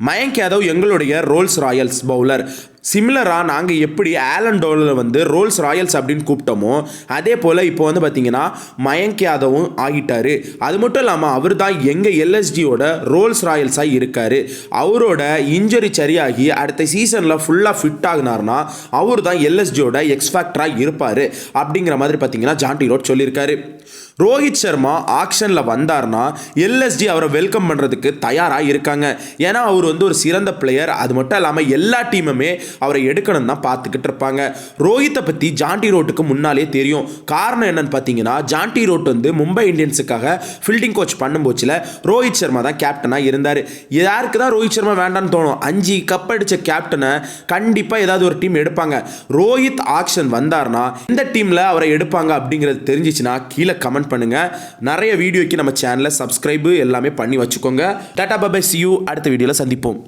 மயங்க் யாதவ் எங்களுடைய Rolle's Royals bowler சிமிலராக நாங்கள் எப்படி ஆலன் டோலில் வந்து ரோல்ஸ் ராயல்ஸ் அப்படின்னு கூப்பிட்டோமோ அதே போல் இப்போ வந்து பார்த்தீங்கன்னா மயங்க் யாதவும் ஆகிட்டார். அது மட்டும் இல்லாமல் அவர் தான் எங்கள் எல்எஸ்டியோட ரோல்ஸ் ராயல்ஸாக இருக்கார். அவரோட இன்ஜரி சரியாகி அடுத்த சீசனில் ஃபுல்லாக ஃபிட் ஆகினார்னா அவர் தான் எல்எஸ்டியோட எக்ஸ்ஃபேக்டராக இருப்பார். அப்படிங்கிற மாதிரி பார்த்தீங்கன்னா ஜான்டி ரோட் சொல்லியிருக்காரு. ரோஹித் சர்மா ஆக்ஷனில் வந்தார்னா எல்எஸ்டி அவரை வெல்கம் பண்ணுறதுக்கு தயாராக இருக்காங்க. ஏன்னா அவர் வந்து ஒரு சிறந்த பிளேயர் அது மட்டும் இல்லாமல் எல்லா டீமுமே அவரை எடுக்கணும் தான் பார்த்துக்கிட்டு இருப்பாங்க. ரோஹித்தை பற்றி ஜாண்டி ரோட்டுக்கு முன்னாலே தெரியும். காரணம் என்னன்னு பார்த்தீங்கன்னா ஜாண்டி ரோட் வந்து மும்பை இந்தியன்ஸுக்காக ஃபீல்டிங் கோச் பண்ணும்போச்சில் ரோஹித் சர்மா தான் கேப்டனாக இருந்தார். யாருக்கு தான் ரோஹித் சர்மா வேண்டாம்னு தோணும்? அஞ்சு கப் அடித்த கேப்டனை கண்டிப்பாக ஏதாவது ஒரு டீம் எடுப்பாங்க. ரோஹித் ஆக்ஷன் வந்தார்னா இந்த டீமில் அவரை எடுப்பாங்க அப்படிங்கிறது தெரிஞ்சிச்சுன்னா கீழே கமெண்ட் பண்ணுங்க. நிறைய வீடியோக்கு நம்ம சேனலை சப்ஸ்கிரைபு எல்லாமே பண்ணி வச்சுக்கோங்க. டாட்டா பாபாய் சி யூ அடுத்த வீடியோவில் சந்திப்போம்.